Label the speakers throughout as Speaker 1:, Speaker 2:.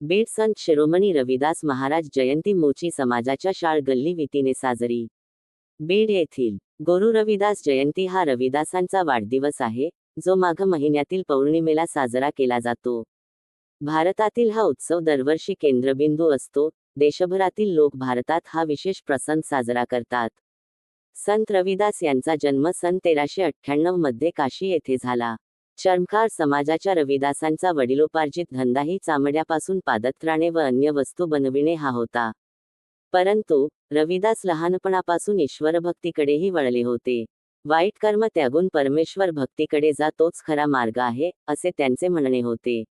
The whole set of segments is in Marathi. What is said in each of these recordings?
Speaker 1: बीड संत शिरोमणी रविदास महाराज जयंती मोची समाजाच्या शाळ गल्ली वितीने साजरी. बीड येथील गुरु रविदास जयंती हा रविदासांचा वाढदिवस आहे जो माघ महिन्यातील पौर्णिमेला साजरा केला जातो. भारतातील हा उत्सव दरवर्षी केंद्रबिंदू असतो देशभरातील लोक भारतात हा विशेष प्रसंग साजरा करतात. संत रविदास यांचा जन्म सन तेराशे अठ्ठ्याण्णवमध्ये काशी येथे झाला. चर्मकार समाजाच्या रविदासांचा वडिलोपार्जित धंदाही चामड्यापासून पादत्राणे व अन्य वस्तू बनविणे हा होता. परंतु रविदास लहानपणापासून ईश्वरभक्तीकडेही वळले होते. वाईट कर्म त्यागून परमेश्वर भक्तीकडे जा तोच खरा मार्ग आहे असे त्यांचे म्हणणे होते.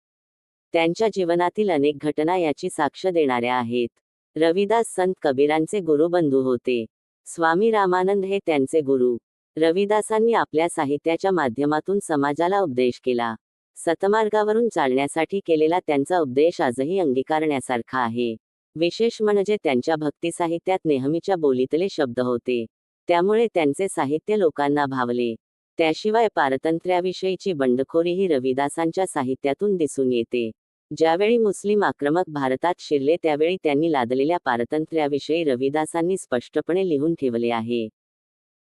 Speaker 1: त्यांच्या जीवनातील अनेक घटना याची साक्ष देणाऱ्या आहेत. रविदास संत कबीरांचे गुरुबंधू होते. स्वामी रामानंद हे त्यांचे गुरु. रविदासांनी आपल्या साहित्याच्या माध्यमातून समाजाला उपदेश केला. सतमार्गावरून चालण्यासाठी केलेला त्यांचा उपदेश आजही अंगीकारण्यासारखा आहे. विशेष म्हणजे त्यांच्या भक्ती साहित्यात नेहमीच्या बोलीतले शब्द होते. त्यामुळे त्यांचे साहित्य लोकांना भावले. त्याशिवाय पारतंत्र्याविषयीची बंडखोरीही रविदासांच्या साहित्यातून दिसून येते. ज्यावेळी मुस्लिम आक्रमक भारतात शिरले त्यावेळी त्यांनी लादलेल्या पारतंत्र्याविषयी रविदासांनी स्पष्टपणे लिहून ठेवले आहे.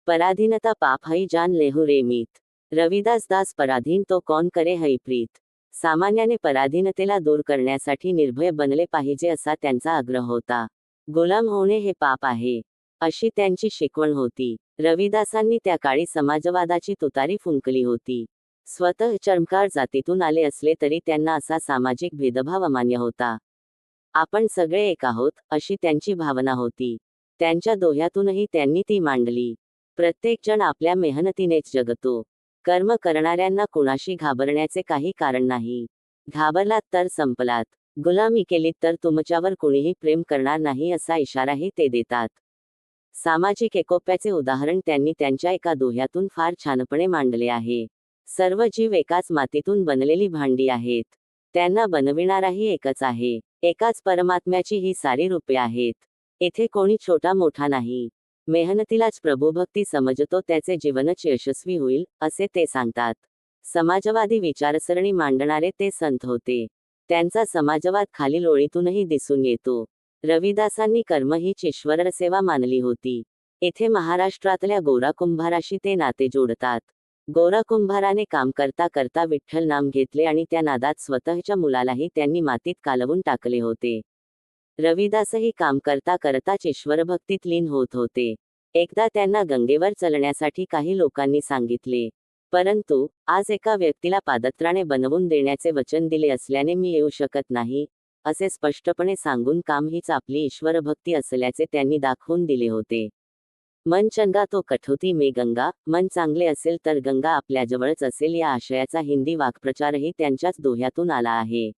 Speaker 1: पराधीनता पाप हई जान लेहु रे मीत. रविदास दास पराधीन तो कौन करे हई प्रीत. सामान्याने पराधीनतेला दूर करण्यासाठी निर्भय बनले पाहिजे असा त्यांचा आग्रह होता. गुलाम होणे हे पाप आहे अशी त्यांची शिकवण होती. रविदासांनी त्या काळी समाजवादाची तुतारी फुंकली होती. स्वतः चर्मकार जातीतून आले असले तरी त्यांना असा सामाजिक भेदभाव अमान्य होता. आपण सगळे एक आहोत अशी त्यांची भावना होती. त्यांच्या दोह्यातूनही त्यांनी ती मांडली. प्रत्येक जण आपल्या मेहनतीनेच जगतो. कर्म करणाऱ्यांना कुणाशी घाबरण्याचे काही कारण नाही. घाबरलात तर संपलात. गुलामी केलीत तर तुमच्यावर कुणीही प्रेम करणार नाही असा इशाराही ते देतात. सामाजिक एकोप्याचे उदाहरण त्यांनी त्यांच्या एका दोह्यातून फार छानपणे मांडले आहे. सर्व जीव एकाच मातीतून बनलेली भांडी आहेत. त्यांना बनविणाराही एकच आहे. एकाच परमात्म्याची ही सारी रूपे आहेत. येथे कोणी छोटा मोठा नाही. मेहनतीलाच प्रभूभक्ती समजतो त्याचे जीवनच यशस्वी होईल असे ते सांगतात. समाजवादी विचारसरणी मांडणारे ते संत होते. त्यांचा समाजवाद खालील ओळीतूनही दिसून येतो. रविदासांनी कर्म हीच ईश्वर सेवा मानली होती. येथे महाराष्ट्रातल्या गोरा कुंभाराशी ते नाते जोडतात. गोरा कुंभाराने काम करता करता विठ्ठल नाम घेतले आणि त्या नादात स्वतःच्या मुलालाही त्यांनी मातीत कालवून टाकले होते. रविदासही काम करता करताच ईश्वरभक्तीत लीन होत होते. एकदा त्यांना गंगेवर चलण्यासाठी काही लोकांनी सांगितले. परंतु आज एका व्यक्तीला पादत्राणे बनवून देण्याचे वचन दिले असल्याने मी येऊ शकत नाही असे स्पष्टपणे सांगून काम हीच आपली ईश्वरभक्ती असल्याचे त्यांनी दाखवून दिले होते. मन चंगा तो कठोती मे गंगा मन चांगले असेल तर गंगा आपल्याजवळच असेल या आशयाचा हिंदी वाक्प्रचारही त्यांच्याच दोह्यातून आला आहे.